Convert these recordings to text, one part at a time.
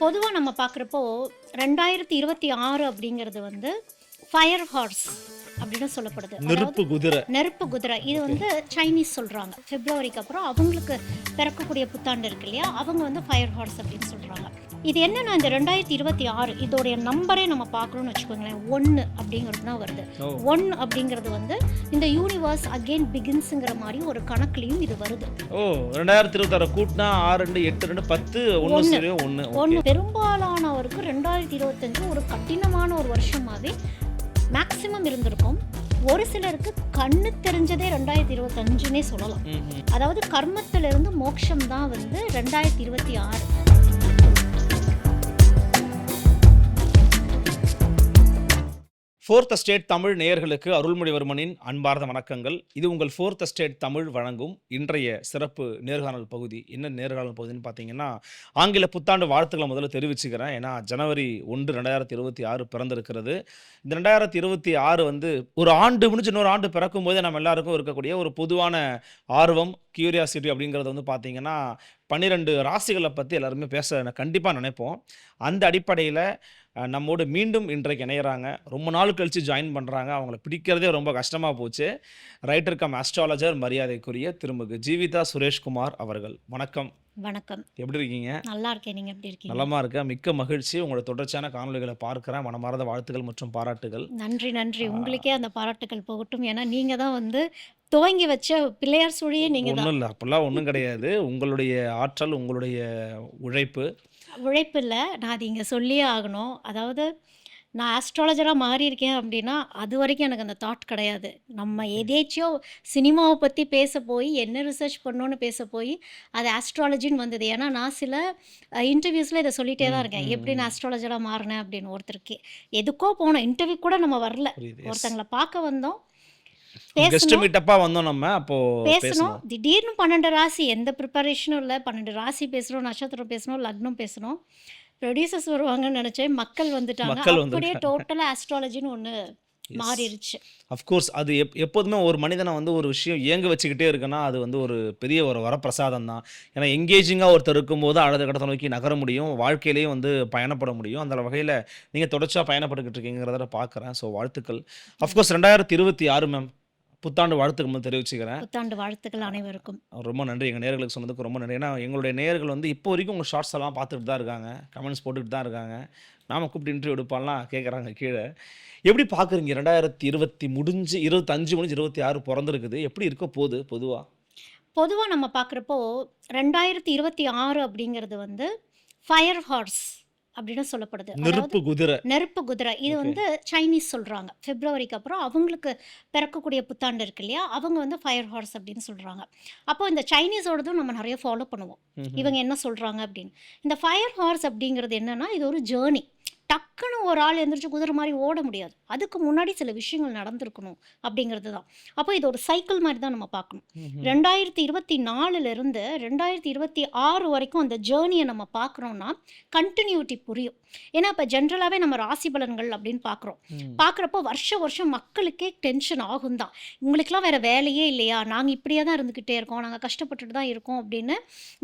பொதுவாக நம்ம பார்க்குறப்போ ரெண்டாயிரத்தி இருபத்தி ஆறு அப்படிங்கிறது வந்து ஃபயர் ஹார்ஸ் அப்படின்னு சொல்லப்படுது. நெருப்பு குதிரை. நெருப்பு குதிரை. இது வந்து சைனீஸ் சொல்கிறாங்க பிப்ரவரிக்கு அப்புறம் அவங்களுக்கு பிறக்கக்கூடிய புத்தாண்டு இருக்கு இல்லையா? அவங்க வந்து ஃபயர் ஹார்ஸ் அப்படின்னு சொல்கிறாங்க இது என்னன்னா இந்த ரெண்டாயிரத்தி இருபத்தி ஆறு இதோடைய நம்பரே நம்ம பார்க்கணும்னு வச்சுக்கோங்களேன். ஒன்று அப்படிங்கிறது தான் வருது. ஒன் அப்படிங்கிறது வந்து இந்த யூனிவர்ஸ் அகெயின் பிகின்ஸுங்கிற மாதிரி ஒரு கணக்குலையும் இது வருது. ஓ ரெண்டாயிரத்தி இருபத்தாறு கூட்டினா ஆறு ரெண்டு எட்டு ரெண்டு பத்து ஒன்று ஒன்று ஒன்று பெரும்பாலானவருக்கு ரெண்டாயிரத்தி இருபத்தஞ்சு ஒரு கடினமான ஒரு வருஷமாகவே மேக்சிமம் இருந்திருக்கும். ஒரு சிலருக்கு கண்ணு தெரிஞ்சதே ரெண்டாயிரத்தி இருபத்தஞ்சுனே சொல்லலாம். அதாவது கர்மத்திலிருந்து மோட்சம் தான் வந்து ரெண்டாயிரத்தி இருபத்தி ஆறு. ஃபோர்த் ஸ்டேட் தமிழ் நேயர்களுக்கு அருள்மொழிவர்மனின் அன்பார்ந்த வணக்கங்கள். இது உங்கள் ஃபோர்த் ஸ்டேட் தமிழ் வழங்கும் இன்றைய சிறப்பு நேர்காணல் பகுதி. என்ன நேர்காணல் பகுதின்னு பார்த்தீங்கன்னா ஆங்கில புத்தாண்டு வாழ்த்துக்களை முதல்ல தெரிவிச்சுக்கிறேன். ஏன்னா ஜனவரி ஒன்று ரெண்டாயிரத்தி இருபத்தி ஆறு பிறந்திருக்கிறது. இந்த ரெண்டாயிரத்தி இருபத்தி ஆறு வந்து ஒரு ஆண்டு முடிஞ்சு இன்னொரு ஆண்டு பிறக்கும் போதே நம்ம எல்லாருக்கும் இருக்கக்கூடிய ஒரு பொதுவான ஆர்வம் கியூரியாசிட்டி அப்படிங்கிறது வந்து பார்த்தீங்கன்னா பன்னிரெண்டு ராசிகளை பற்றி எல்லாருமே பேச கண்டிப்பாக நினைப்போம். அந்த அடிப்படையில் நம்மோடு மீண்டும் இன்றைக்கு இணையறாங்க. ரொம்ப நாள் கழித்து ஜாயின் பண்ணுறாங்க அவங்கள பிடிக்கிறதே ரொம்ப கஷ்டமாக போச்சு. ரைட்டர் கம் அஸ்ட்ராலஜர் மரியாதைக்குரிய திருமதி ஜீவிதா சுரேஷ்குமார் அவர்கள். வணக்கம். வணக்கம். எப்படி இருக்கீங்க? நல்லா இருக்கேன். நீங்கள் எப்படி இருக்கீங்க? நலமா இருக்க மிக்க மகிழ்ச்சி. உங்களோட தொடர்ச்சியான காணொலிகளை பார்க்குறேன். மனமார்ந்த வாழ்த்துக்கள் மற்றும் பாராட்டுகள். நன்றி நன்றி. உங்களுக்கே அந்த பாராட்டுகள் போகட்டும். ஏன்னா நீங்கள் தான் வந்து துவங்கி வச்ச பிள்ளையார் சுழியே நீங்கள் ஒன்றும் இல்லை. அப்படிலாம் ஒன்றும் கிடையாது. உங்களுடைய ஆற்றல் உங்களுடைய உழைப்பு உழைப்பு இல்லை நான் அது இங்கே சொல்லியே ஆகணும். அதாவது நான் ஆஸ்ட்ராலஜராக மாறியிருக்கேன் அப்படின்னா அது வரைக்கும் எனக்கு அந்த தாட் கிடையாது. நம்ம எதேச்சியோ சினிமாவை பற்றி பேச போய் என்ன ரிசர்ச் பண்ணோன்னு பேச போய் அது ஆஸ்ட்ராலஜின்னு வந்தது. ஏன்னா நான் சில இன்டர்வியூஸில் இதை சொல்லிட்டே தான் இருக்கேன். எப்படி. நான் ஆஸ்ட்ராலஜராக மாறினேன் அப்படின்னு ஒருத்தருக்கு. எதுக்கோ போனோம். இன்டர்வியூ கூட நம்ம வரல. ஒருத்தங்களை பார்க்க வந்தோம். கெஸ்ட் மீட்டப்பா வந்தோம் நம்ம அப்போ பேசணும். திடீர்னு பன்னெண்டு ராசி எந்த ப்ரிப்பரேஷனும் இல்லை. பன்னெண்டு ராசி பேசுகிறோம் நட்சத்திரம் பேசணும் லக்னம் பேசணும் ப்ரொடியூசர்ஸ் வருவாங்கன்னு நினச்சேன். மக்கள் வந்துட்டாங்க. அப்படியே. டோட்டலாக ஆஸ்ட்ராலஜின்னு ஒன்று மாறிடுச்சு அஃப்கோர்ஸ் அது எப் எப்போதுமே ஒரு மனிதனை வந்து ஒரு விஷயம் இயங்க வச்சுக்கிட்டே இருக்குன்னா அது வந்து ஒரு பெரிய ஒரு வரப்பிரசாதம் தான். ஏன்னா எங்கேஜிங்காக ஒருத்தர் இருக்கும்போது அடுத்த கடத்தை நோக்கி நகர முடியும். வாழ்க்கையிலேயும் வந்து பயணப்பட முடியும். அந்த வகையில் நீங்கள் தொடர்ச்சியாக பயணப்பட்டுக்கிட்டு இருக்கீங்கிறத பார்க்குறேன் ஸோ வாழ்த்துக்கள். அஃப்கோர்ஸ் ரெண்டாயிரத்தி இருபத்தி ஆறு மேம் புத்தாண்டு வாழ்த்துக்கள் தெரிவிச்சுக்கிறேன். புத்தாண்டு வாழ்த்துக்கள் அனைவருக்கும். ரொம்ப நன்றி. எங்கள் நேர்களுக்கு சொன்னதுக்கு ரொம்ப நன்றி. ஏன்னா எங்களுடைய நேர்கள் வந்து இப்போ வரைக்கும் உங்கள் ஷார்ட்ஸ் எல்லாம் பார்த்துட்டு தான் இருக்காங்க. கமெண்ட்ஸ் போட்டுட்டு தான் இருக்காங்க. நாம கூப்பிட்டு இன்டர்வியூ எடுப்பாலாம் கேட்குறாங்க கீழே. எப்படி பார்க்குறீங்க? ரெண்டாயிரத்தி இருபத்தி முடிஞ்சு இருபத்தஞ்சு முடிஞ்சு இருபத்தி ஆறு பிறந்திருக்குது. எப்படி இருக்க போகுது பொதுவாக பொதுவாக நம்ம பார்க்குறப்போ ரெண்டாயிரத்தி இருபத்தி ஆறு அப்படிங்கிறது வந்து ஃபயர் ஹார்ஸ் அப்படின்னு சொல்லப்படுது. நெருப்பு குதிரை. நெருப்பு குதிரை. இது. வந்து சைனீஸ் சொல்கிறாங்க பிப்ரவரிக்கு அப்புறம் அவங்களுக்கு பிறக்கக்கூடிய புத்தாண்டு இருக்கு இல்லையா? அவங்க வந்து ஃபயர் ஹார்ஸ் அப்படின்னு சொல்கிறாங்க அப்போ இந்த சைனீஸோடதும் நம்ம நிறைய ஃபாலோ பண்ணுவோம். இவங்க என்ன சொல்கிறாங்க அப்படின்னு. இந்த ஃபயர் ஹார்ஸ் அப்படிங்கிறது என்னன்னா இது ஒரு ஜேர்னி டக்குன்னு ஒரு ஆள் எந்திரிச்சு குதிரை மாதிரி ஓட முடியாது. அதுக்கு முன்னாடி சில விஷயங்கள் நடந்திருக்கணும் அப்படிங்கிறது தான் அப்போ இது ஒரு சைக்கிள் மாதிரி தான் நம்ம பார்க்கணும். ரெண்டாயிரத்தி இருபத்தி நாலுலேருந்து ரெண்டாயிரத்தி இருபத்தி ஆறு வரைக்கும் அந்த ஜேர்னியை நம்ம பார்க்குறோம்னா கண்டினியூட்டி புரியும். ஏன்னா இப்போ ஜென்ரலாகவே நம்ம ராசி பலன்கள் அப்படின்னு பார்க்குறோம். பார்க்குறப்போ வருஷம் வருஷம் மக்களுக்கே டென்ஷன் ஆகும் தான் உங்களுக்குலாம் வேறு வேலையே இல்லையா? நாங்கள் இப்படியே தான் இருந்துக்கிட்டே இருக்கோம். நாங்கள் கஷ்டப்பட்டுட்டு தான் இருக்கோம் அப்படின்னு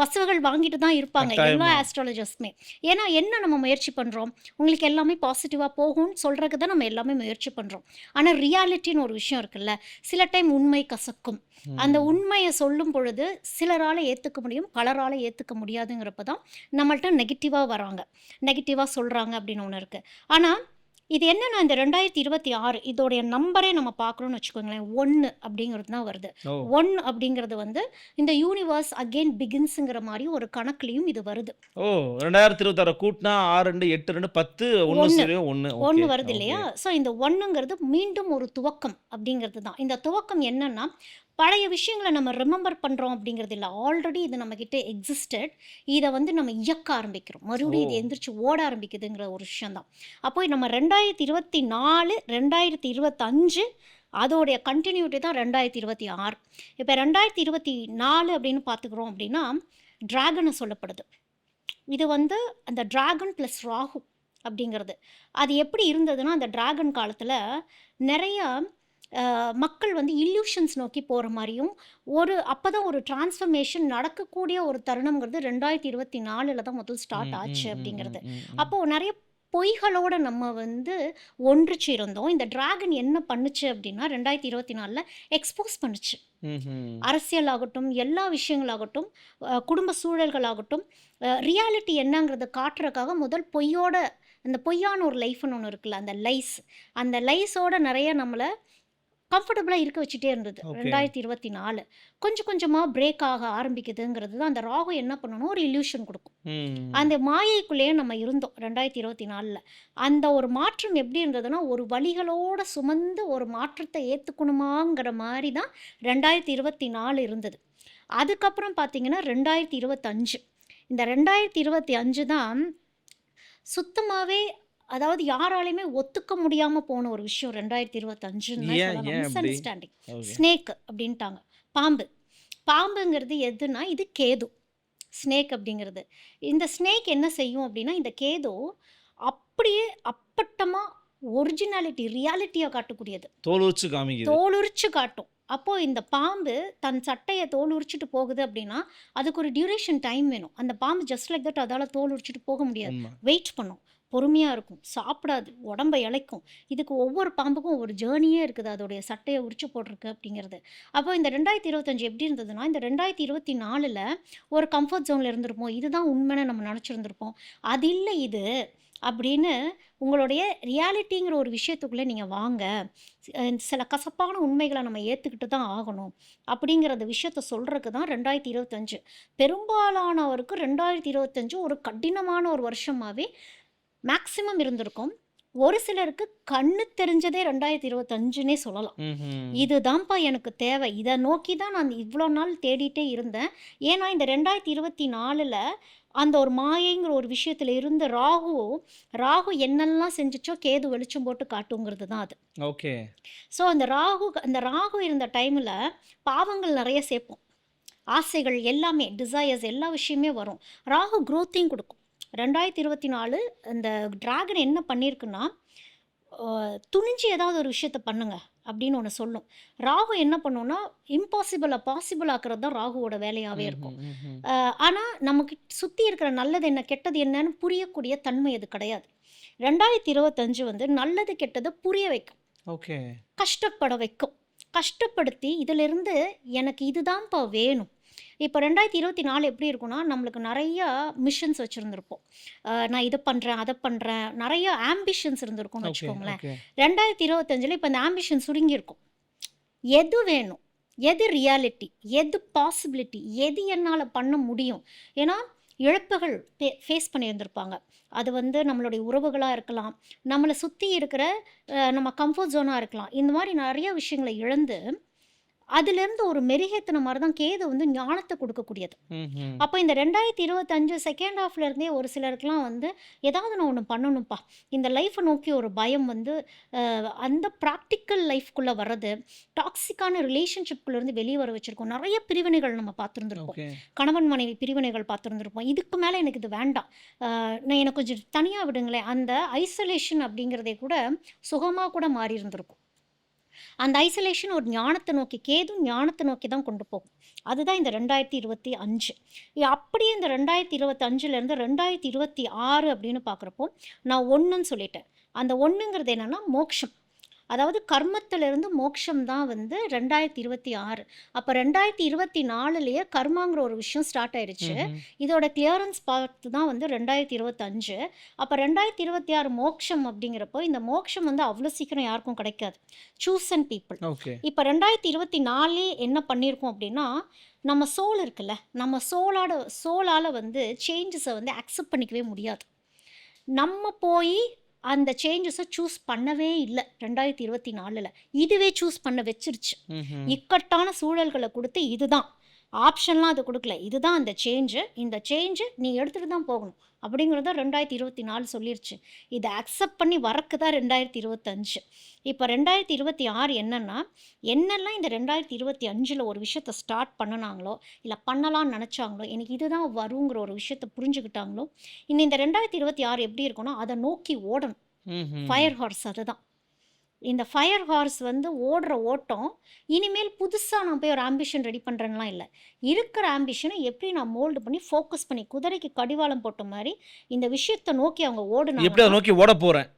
வசவுகள் வாங்கிட்டு தான் இருப்பாங்க. எல்லா. ஆஸ்ட்ராலஜர்ஸுமே ஏன்னா என்ன நம்ம முயற்சி பண்ணுறோம் உங்களுக்கு எல்லாமே பாசிட்டிவாக போகும்னு சொல்கிறதுக்கு தான் நம்ம எல்லாமே முயற்சி பண்ணுறோம் ஆனால் ரியாலிட்டின்னு ஒரு விஷயம் இருக்குல்ல சில டைம் உண்மை கசக்கும். அந்த உண்மையை சொல்லும் பொழுது சிலரால் ஏற்றுக்க முடியும் பலரால் ஏற்றுக்க முடியாதுங்கிறப்ப தான் நம்மள்ட்ட நெகட்டிவாக வராங்க. நெகட்டிவாக சொல்கிறாங்க அப்படின்னு ஒன்று இருக்குது ஆனால் இது என்னன்னா இந்த ரெண்டாயிரத்தி இருபத்தி ஆறு இதோடைய நம்பரே நம்ம பார்க்குறோம்னு வச்சுக்கோங்களேன். ஒன்று அப்படிங்கிறது தான் வருது. ஒன் அப்படிங்கிறது வந்து இந்த யூனிவர்ஸ் அகெயின் பிகின்ஸுங்கிற மாதிரி ஒரு கணக்குலையும் இது வருது. ஓ ரெண்டாயிரத்தி இருபத்தாறு கூட்டினா ஆறு ரெண்டு எட்டு ரெண்டு பத்து ஒன்று ஒன்று ஒன்று வருது இல்லையா? ஸோ இந்த ஒன்றுங்கிறது மீண்டும் ஒரு துவக்கம் அப்படிங்கிறது தான். இந்த துவக்கம் என்னன்னா பழைய விஷயங்களை நம்ம ரிமெம்பர் பண்ணுறோம் அப்படிங்கிறது இல்லை ஆல்ரெடி இது நம்மக்கிட்ட எக்ஸிஸ்டட் இதை வந்து நம்ம இயக்க ஆரம்பிக்கிறோம். மறுபடியும் இது. எந்திரிச்சு ஓட ஆரம்பிக்குதுங்கிற ஒரு விஷயம்தான் அப்போ நம்ம ரெண்டாயிரத்தி இருபத்தி நாலு ரெண்டாயிரத்தி இருபத்தஞ்சு அதோடைய கண்டினியூட்டி தான் ரெண்டாயிரத்தி இருபத்தி ஆறு இப்போ ரெண்டாயிரத்தி இருபத்தி நாலு அப்படின்னு பார்த்துக்கிறோம் அப்படின்னா டிராகனை சொல்லப்படுது. இது வந்து அந்த டிராகன் ப்ளஸ் ராகு அப்படிங்கிறது. அது எப்படி இருந்ததுன்னா அந்த டிராகன் காலத்தில் நிறைய மக்கள் வந்து இல்யூஷன்ஸ் நோக்கி போகிற மாதிரியும் ஒரு அப்போ தான் ஒரு டிரான்ஸ்ஃபர்மேஷன் நடக்கக்கூடிய ஒரு தருணங்கிறது ரெண்டாயிரத்தி இருபத்தி நாலில் தான் முதல் ஸ்டார்ட் ஆச்சு அப்படிங்கிறது. அப்போது நிறைய பொய்களோட நம்ம வந்து ஒன்றிச்சு இருந்தோம் இந்த டிராகன் என்ன பண்ணுச்சு அப்படின்னா ரெண்டாயிரத்தி இருபத்தி நாலில் எக்ஸ்போஸ் பண்ணுச்சு. அரசியல் ஆகட்டும் எல்லா விஷயங்களாகட்டும் குடும்ப சூழல்களாகட்டும் ரியாலிட்டி என்னங்கிறத காட்டுறதுக்காக முதல் பொய்யோட அந்த பொய்யான ஒரு லைஃப்னு ஒன்று இருக்குல்ல அந்த லைஸ் அந்த லைஸோட நிறைய நம்மளை கம்ஃபர்டபுளாக இருக்க வச்சுட்டே இருந்தது. ரெண்டாயிரத்தி இருபத்தி நாலு. கொஞ்சம் கொஞ்சமாக பிரேக் ஆக ஆரம்பிக்குதுங்கிறது தான் அந்த ராகு என்ன பண்ணணும்? ஒரு இல்யூஷன் கொடுக்கும். அந்த மாயைக்குள்ளேயே நம்ம இருந்தோம் ரெண்டாயிரத்தி இருபத்தி நாலில். அந்த ஒரு மாற்றம் எப்படி இருந்ததுன்னா ஒரு வழிகளோட சுமந்து ஒரு மாற்றத்தை ஏற்றுக்கணுமாங்கிற மாதிரி தான் ரெண்டாயிரத்தி இருபத்தி நாலு இருந்தது. அதுக்கப்புறம் பார்த்தீங்கன்னா ரெண்டாயிரத்தி இருபத்தஞ்சு. இந்த ரெண்டாயிரத்தி இருபத்தி அஞ்சு தான் சுத்தமாகவே அதாவது யாராலையுமே ஒத்துக்க முடியாமல் போன ஒரு விஷயம் ரெண்டாயிரத்தி இருபத்தஞ்சுன்னு மிஸ்? அண்டர்ஸ்டாண்டிங் ஸ்னேக் அப்படின்ட்டாங்க. பாம்பு. பாம்புங்கிறது எதுனா இது கேது. ஸ்னேக் அப்படிங்கிறது. இந்த ஸ்னேக் என்ன செய்யும் அப்படின்னா இந்த கேது அப்படியே அப்பட்டமாக ஒரிஜினாலிட்டி ரியாலிட்டியை காட்டக்கூடியது. தோல் உரிச்சு காமிக்குது. தோலுரிச்சு காட்டும். அப்போது இந்த பாம்பு தன் சட்டையை தோல் உரிச்சிட்டு போகுது அப்படின்னா அதுக்கு ஒரு டியூரேஷன் டைம் வேணும். அந்த பாம்பு ஜஸ்ட் லைக் தட் அதால் தோல் உரிச்சிட்டு போக முடியாது. வெயிட் பண்ணும். பொறுமையாக இருக்கும். சாப்பிடாது. உடம்பை இளைக்கும் இதுக்கு ஒவ்வொரு பாம்புக்கும் ஒரு ஜேர்னியே இருக்குது. அதோடைய சட்டையை உரிச்சு போட்டிருக்கு அப்படிங்கிறது. அப்போ இந்த ரெண்டாயிரத்தி இருபத்தஞ்சு எப்படி இருந்ததுன்னா இந்த ரெண்டாயிரத்தி இருபத்தி நாலில் ஒரு கம்ஃபர்ட் ஜோனில் இருந்திருப்போம். இதுதான் உண்மைன்னு நம்ம நினச்சிருந்துருப்போம். அது இல்லை இது. அப்படின்னு உங்களுடைய ரியாலிட்டிங்கிற ஒரு விஷயத்துக்குள்ளே நீங்கள் வாங்க. சில கசப்பான உண்மைகளை நம்ம ஏற்றுக்கிட்டு தான் ஆகணும். அப்படிங்கிறத விஷயத்த சொல்கிறதுக்கு தான் ரெண்டாயிரத்தி இருபத்தஞ்சு. பெரும்பாலானவருக்கு ரெண்டாயிரத்தி இருபத்தஞ்சு ஒரு கடினமான ஒரு வருஷமாகவே மேக்சிமம் இருந்திருக்கும். ஒரு சிலருக்கு கண்ணு தெரிஞ்சதே ரெண்டாயிரத்தி இருபத்தஞ்சுன்னே சொல்லலாம். இதுதான்ப்பா எனக்கு தேவை. இதை நோக்கி தான் நான் இவ்வளோ நாள் தேடிட்டே இருந்தேன். ஏன்னா இந்த ரெண்டாயிரத்தி இருபத்தி நாலில் அந்த ஒரு மாயைங்கிற ஒரு விஷயத்தில் இருந்த ராகு ராகு என்னெல்லாம் செஞ்சுச்சோ கேது வெளிச்சம் போட்டு காட்டுங்கிறது தான் அது. ஓகே. ஸோ அந்த ராகு அந்த ராகு இருந்த டைமில் பாவங்கள் நிறைய சேர்ப்போம். ஆசைகள் எல்லாமே டிசையர்ஸ் எல்லா விஷயமே வரும். ராகு க்ரோத்தையும் கொடுக்கும். ரெண்டாயிரத்தி இருபத்தி நாலு இந்த டிராகன் என்ன பண்ணியிருக்குன்னா துணிஞ்சு ஏதாவது ஒரு விஷயத்த பண்ணுங்க அப்படின்னு ஒன்று சொல்லும். ராகு என்ன பண்ணுன்னா இம்பாசிபிளை பாசிபிள் ஆக்குறது தான் ராகுவோட வேலையாகவே இருக்கும். ஆனால் நமக்கு சுற்றி இருக்கிற நல்லது என்ன கெட்டது என்னன்னு புரியக்கூடிய தன்மை அது கிடையாது. ரெண்டாயிரத்தி இருபத்தஞ்சு வந்து நல்லது கெட்டதை புரிய வைக்கும். ஓகே. கஷ்டப்பட வைக்கும். கஷ்டப்படுத்தி இதிலிருந்து எனக்கு இதுதான்ப்பா வேணும். இப்போ ரெண்டாயிரத்தி இருபத்தி நாலு எப்படி இருக்கும்னா நம்மளுக்கு நிறைய மிஷன்ஸ் வச்சுருந்துருப்போம். நான் இதை பண்ணுறேன் அதை பண்ணுறேன் நிறைய ஆம்பிஷன்ஸ் இருந்திருக்கும்னு வச்சுக்கோங்களேன். ரெண்டாயிரத்தி இருபத்தஞ்சில் இப்போ இந்த ஆம்பிஷன் சுருங்கியிருக்கும். எது வேணும்? எது ரியாலிட்டி எது பாசிபிலிட்டி எது என்னால் பண்ண முடியும்? ஏன்னா இழப்புகள் ஃபேஸ் பண்ணியிருந்திருப்பாங்க. அது வந்து நம்மளுடைய உறவுகளாக இருக்கலாம். நம்மளை சுற்றி இருக்கிற நம்ம கம்ஃபர்ட் ஜோனாக இருக்கலாம். இந்த மாதிரி நிறைய விஷயங்களை இழந்து அதுலேருந்து ஒரு மெருகேத்தின மாதிரி தான் கேது வந்து ஞானத்தை கொடுக்கக்கூடியது. அப்போ இந்த ரெண்டாயிரத்தி இருபத்தஞ்சு செகண்ட் ஹாஃப்ல இருந்தே ஒரு சிலருக்குலாம் வந்து ஏதாவது நான் ஒன்று பண்ணணும்ப்பா. இந்த லைஃப்பை நோக்கி ஒரு பயம் வந்து அந்த ப்ராக்டிக்கல் லைஃப்குள்ளே வர்றது டாக்ஸிக்கான ரிலேஷன்ஷிப்குள்ளேருந்து வெளியே வர வச்சுருக்கோம். நிறைய பிரிவினைகள் நம்ம பார்த்துருந்துருப்போம். ஓகே. கணவன் மனைவி பிரிவினைகள் பார்த்துருந்துருப்போம். இதுக்கு மேலே எனக்கு இது வேண்டாம். நான் எனக்கு கொஞ்சம் தனியாக விடுங்களேன். அந்த ஐசோலேஷன் அப்படிங்கிறதே கூட சுகமாக கூட மாறி இருந்திருக்கும் அந்த ஐசோலேஷன் ஒரு ஞானத்தை நோக்கி கேதும் ஞானத்தை நோக்கி தான் கொண்டு போகும். அதுதான் இந்த ரெண்டாயிரத்தி இருபத்தி அஞ்சு. அப்படியே இந்த ரெண்டாயிரத்தி இருபத்தி அஞ்சுலேருந்து ரெண்டாயிரத்தி இருபத்தி ஆறு அப்படின்னு பார்க்குறப்போ நான் ஒன்றுன்னு சொல்லிட்டேன். அந்த ஒன்றுங்கிறது என்னென்னா மோட்சம் அதாவது கர்மத்திலிருந்து மோட்சம் தான் வந்து ரெண்டாயிரத்தி இருபத்தி ஆறு. அப்போ ரெண்டாயிரத்தி இருபத்தி நாலுலேயே கர்மாங்கிற ஒரு விஷயம் ஸ்டார்ட் ஆயிருச்சு. ம்ஹும். இதோட கிளியரன்ஸ் பார்த்து தான் வந்து ரெண்டாயிரத்தி இருபத்தஞ்சு அப்போ ரெண்டாயிரத்தி இருபத்தி ஆறு மோட்சம் அப்படிங்கிறப்போ இந்த மோட்சம் வந்து அவ்வளோ சீக்கிரம் யாருக்கும் கிடைக்காது. சூஸ் அண்ட் பீப்புள் இப்போ ரெண்டாயிரத்தி இருபத்தி நாலே என்ன பண்ணியிருக்கோம் அப்படின்னா நம்ம சோல் இருக்குல்ல நம்ம சோலோட சோலால் வந்து சேஞ்சஸை வந்து அக்செப்ட் பண்ணிக்கவே முடியாது. நம்ம போய் அந்த சேஞ்சஸை சூஸ் பண்ணவே இல்லை ரெண்டாயிரத்தி இருபத்தி நாலில். இதுவே சூஸ் பண்ண வச்சிருச்சு. இக்கட்டான சூழல்களை கொடுத்து இதுதான். ஆப்ஷன்லாம் அது கொடுக்கல. இதுதான் அந்த சேஞ்சு இந்த சேஞ்சு நீ எடுத்துகிட்டு தான் போகணும். அப்படிங்கிறத ரெண்டாயிரத்தி இருபத்தி நாலு சொல்லிருச்சு. இதை அக்செப்ட் பண்ணி வரக்கு தான் ரெண்டாயிரத்தி இருபத்தஞ்சு. இப்போ ரெண்டாயிரத்தி இருபத்தி ஆறு என்னென்னா என்னெல்லாம் இந்த ரெண்டாயிரத்தி இருபத்தி அஞ்சில் ஒரு விஷயத்த ஸ்டார்ட் பண்ணினாங்களோ இல்லை பண்ணலாம்னு நினச்சாங்களோ எனக்கு இதுதான் வருங்கிற ஒரு விஷயத்த புரிஞ்சுக்கிட்டாங்களோ இன்னும் இந்த ரெண்டாயிரத்தி இருபத்தி ஆறு எப்படி இருக்கும்னா அதை நோக்கி ஓடணும். ஃபயர் ஹார்ஸ் அதுதான். இந்த ஃபயர் ஹார்ஸ் வந்து ஓடுற ஓட்டம் இனிமேல் புதுசாக நான் போய் ஒரு ஆம்பிஷன் ரெடி பண்ணுறேன்லாம் இல்லை. இருக்கிற ஆம்பிஷனை எப்படி நான் மோல்டு பண்ணி ஃபோக்கஸ் பண்ணி குதிரைக்கு கடிவாளம் போட்ட மாதிரி இந்த விஷயத்தை நோக்கி அவங்க எப்படி அதை ஓடுனாங்க நோக்கி ஓட போறேன்?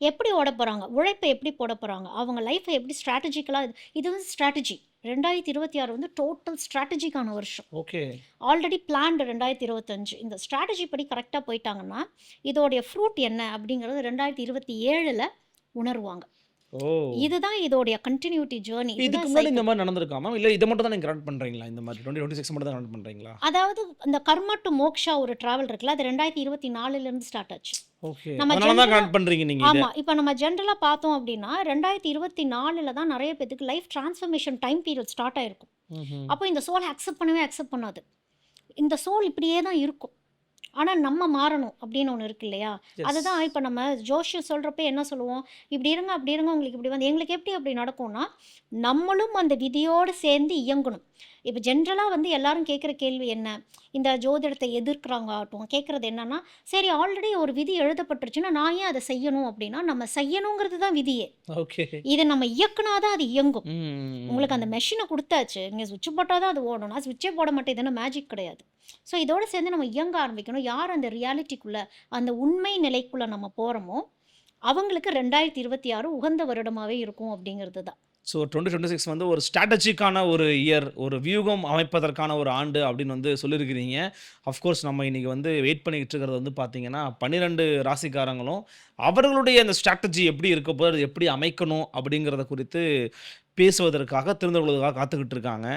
எப்படி ஓட போகிறாங்க உழைப்பை எப்படி போட போகிறாங்க அவங்க லைஃப்பை எப்படி ஸ்ட்ராட்டஜிக்கலாக இது வந்து ஸ்ட்ராட்டஜி ரெண்டாயிரத்தி இருபத்தி ஆறு வந்து டோட்டல் ஸ்ட்ராட்டஜிக்கான வருஷம். ஓகே. ஆல்ரெடி பிளான்டு ரெண்டாயிரத்தி இருபத்தஞ்சு. இந்த ஸ்ட்ராட்டஜி படி கரெக்டாக போயிட்டாங்கன்னா இதோடைய ஃப்ரூட் என்ன அப்படிங்கிறது ரெண்டாயிரத்தி இருபத்தி ஏழில் உணர்வாங்க. இதுதான் இதோடைய கண்டினியூட்டி ஜேர்னி இதுக்கு முன்னாடி இந்த மாதிரி நடந்திருக்காமா இல்ல இதை மட்டும் தான் நீங்க கரெக்ட் பண்றீங்களா? இந்த மாதிரி டுவெண்ட்டி டுவெண்ட்டி சிக்ஸ் மட்டும் தான் கரெக்ட் பண்றீங்களா? அதாவது இந்த கர்மா டு மோக்ஷா ஒரு டிராவல் இருக்குல்ல அது ரெண்டாயிரத்தி இருபத்தி நாலுல இருந்து ஸ்டார்ட் ஆச்சு. ஓகே. நம்ம அதனால தான் general- கரெக்ட் பண்றீங்க நீங்க இதை. ஆமா இப்போ நம்ம ஜென்ரலாக பார்த்தோம் அப்படின்னா ரெண்டாயிரத்தி இருபத்தி நாலுல தான் நிறைய பேத்துக்கு life transformation time period start ஆயிருக்கும். அப்போ இந்த சோல் அக்செப்ட் பண்ணவே அக்செப்ட் பண்ணாது. இந்த சோல் இப்படியே தான் இருக்கும். ஆனால் நம்ம மாறணும் அப்படின்னு ஒன்று இருக்கு இல்லையா. அதுதான் இப்போ நம்ம ஜோஷியம் சொல்கிறப்ப என்ன சொல்லுவோம்? இப்படி இருங்க அப்படி இருங்க உங்களுக்கு இப்படி வந்து எங்களுக்கு எப்படி அப்படி நடக்கும்னா நம்மளும் அந்த விதியோடு சேர்ந்து இயங்கணும். இப்போ ஜென்ரலாக வந்து எல்லாரும் கேட்குற கேள்வி என்ன? இந்த ஜோதிடத்தை எதிர்க்கிறாங்க ஆகட்டும் கேட்குறது என்னன்னா சரி ஆல்ரெடி ஒரு விதி எழுதப்பட்டுருச்சுன்னா நான் ஏன் அதை செய்யணும் அப்படின்னா நம்ம செய்யணுங்கிறது தான் விதியே. ஓகே இதை நம்ம இயக்குனாதான் அது இயங்கும். உங்களுக்கு அந்த மெஷினை கொடுத்தாச்சு. நீங்கள் சுவிட்ச் போட்டால் தான் அது ஓடணும் அது சுவிட்சே போட மாட்டேன். இதெல்லாம் மேஜிக் கிடையாது. ஸோ இதோட சேர்ந்து நம்ம இயங்க ஆரம்பிக்கணும். யார் அந்த ரியாலிட்டிக்குள்ளே அந்த உண்மை நிலைக்குள்ளே நம்ம போகிறோமோ அவங்களுக்கு ரெண்டாயிரத்தி இருபத்தி ஆறு உகந்த வருடமாகவே இருக்கும் அப்படிங்கிறது தான் ஸோ டுவெண்ட்டி டுவெண்ட்டி சிக்ஸ் வந்து ஒரு ஸ்ட்ராட்டஜிக்கான ஒரு இயர் ஒரு வியூகம் அமைப்பதற்கான ஒரு ஆண்டு அப்படின்னு வந்து சொல்லியிருக்கிறீங்க. அஃப்கோர்ஸ் நம்ம இன்றைக்கி வந்து வெயிட் பண்ணிக்கிட்டு இருக்கிறது வந்து பார்த்தீங்கன்னா பன்னிரெண்டு ராசிக்காரங்களும் அவர்களுடைய அந்த ஸ்ட்ராட்டஜி எப்படி இருக்க போது அது எப்படி அமைக்கணும் அப்படிங்கிறத குறித்து பேசுவதற்காக திருந்தவர்களுக்காக காத்துக்கிட்டு இருக்காங்க